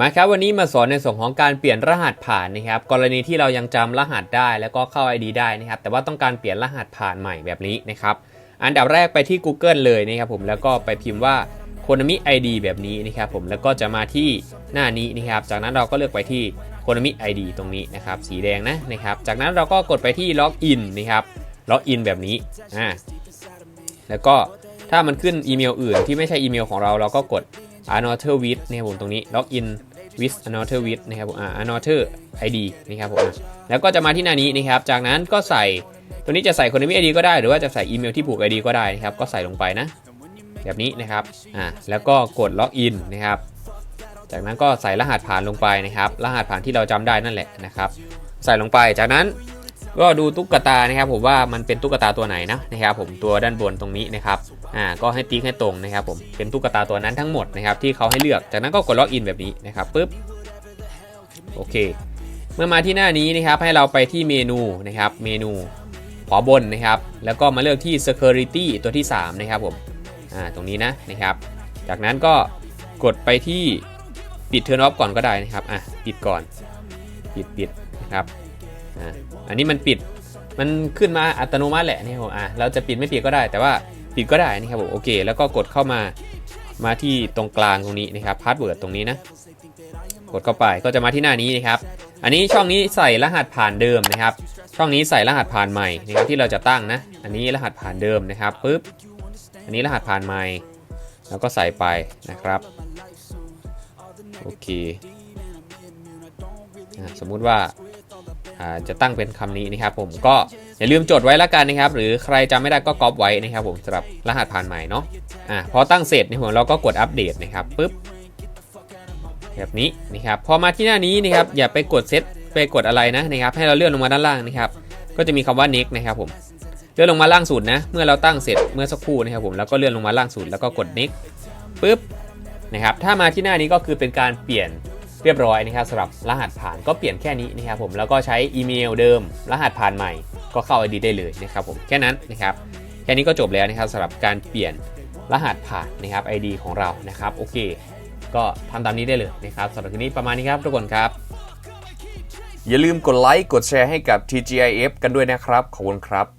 มาครับวันนี้มาสอนในส่วนของการเปลี่ยนรหัสผ่านนะครับ กรณีที่เรายังจำรหัสได้แล้วก็เข้า ID ได้นะครับ แต่ว่าต้องการเปลี่ยนรหัสผ่านใหม่แบบนี้นะครับ อันดับแรกไปที่ Google เลยนะครับผมแล้วก็ไปพิมพ์ว่า Konami ID แบบนี้นะครับผมแล้วก็จะมาที่หน้านี้นะครับ จากนั้นเราก็เลือกไปที่ Konami ID ตรงนี้นะครับ สีแดงนะนะครับ จากนั้นเราก็กดไปที่ Login นนะครับ Login แบบนี้อ่าแล้วก็ถ้ามันขึ้นอีเมลอื่นที่ไม่ใช่อีเมลของเราเราก็กด another with นะครับผมตรงนี้ login with another with นะครับผมอ่า another id นะครับผมแล้วก็จะมาที่หน้านี้นะครับ จากนั้นก็ใส่ตัวนี้จะใส่ Konami ID ก็ได้ หรือว่าจะใส่อีเมลที่ผูก ID ก็ได้นะครับ ก็ใส่ลงไปนะ แบบนี้นะครับอ่าแล้วก็กดล็อกอินะครับ จากนั้นก็ใส่รหัสผ่านลงไปนะครับ รหัสผ่านที่เราจำได้นั่นแหละนะครับ ใส่ลงไปจากนั้น ก็ดูตุ๊กตานะครับผมว่ามันเป็นตุ๊กตาตัวไหนนะนะครับผมตัวด้านบนตรงนี้นะครับอ่าก็ให้ติ๊กให้ตรงนะครับผมเป็นตุ๊กตาตัวนั้นทั้งหมดนะครับที่เขาให้เลือกจากนั้นก็กดล็อกอินแบบนี้นะครับปุ๊บโอเค เมื่อมาที่หน้านี้นะครับให้เราไปที่เมนูนะครับเมนูขวาบนนะครับแล้วก็มาเลือกที่ security ตัวที่ 3 นะครับผมอ่าตรงนี้นะนะครับ จากนั้นก็กดไปที่ปิด turn off ก่อนก็ได้นะครับอะปิดก่อนปิดปิดนะครับ อันนี้มันปิดมันขึ้นมาอัตโนมัติแหละนี่ครับผมอะเราจะปิดไม่ปิดก็ได้ แต่ว่าปิดก็ได้นะครับผมโอเค แล้วก็กดเข้ามามาที่ตรงกลางตรงนี้นะครับพาสเวิร์ดตรงนี้นะกดเข้าไปก็จะมาที่หน้านี้นะครับอันนี้ช่องนี้ใส่รหัสผ่านเดิมนะครับ ช่องนี้ใส่รหัสผ่านใหม่นะครับที่เราจะตั้งนะ อันนี้รหัสผ่านเดิมนะครับปุ๊บอันนี้รหัสผ่านใหม่ แล้วก็ใส่ไปนะครับโอเคสมมุติว่า จะตั้งเป็นคำนี้นะครับผมก็อย่าลืมจดไว้ล้วกันนะครับ หรือใครจำไม่ได้ก็ก๊อปไว้นะครับผมสำหรับรหัสผ่านใหม่เนาะอะพอตั้งเสร็จเนี่ยผมเราก็กดอัปเดตนะครับปุ๊บแบบนี้นะครับพอมาที่หน้านี้นะครับอย่าไปกดเซตไปกดอะไรนะนะครับ ให้เราเลื่อนลงมาด้านล่างนะครับ ก็จะมีคำว่า next นะครับผมเลื่อนลงมาล่างสุดนะ เมื่อเราตั้งเสร็จเมื่อสักครู่นะครับผมแล้วก็เลื่อนลงมาล่างสุดแล้วก็กด next ปุ๊บนะครับถ้ามาที่หน้านี้ก็คือเป็นการเปลี่ยน เรียบร้อยนะครับสำหรับรหัสผ่านก็เปลี่ยนแค่นี้นะครับผมแล้วก็ใช้อีเมลเดิม รหัสผ่านใหม่ก็เข้า ID ได้เลยนะครับผมแค่นั้นนะครับแค่นี้ก็จบแล้วนะครับสำหรับการเปลี่ยนรหัสผ่านนะครับ ID ของเรานะครับโอเค ก็ทำตามนี้ได้เลยนะครับสำหรับคลิปนี้ประมาณนี้ครับทุกคนครับ อย่าลืมกดไลค์กดแชร์ให้กับ TGIF กันด้วยนะครับขอบคุณครับ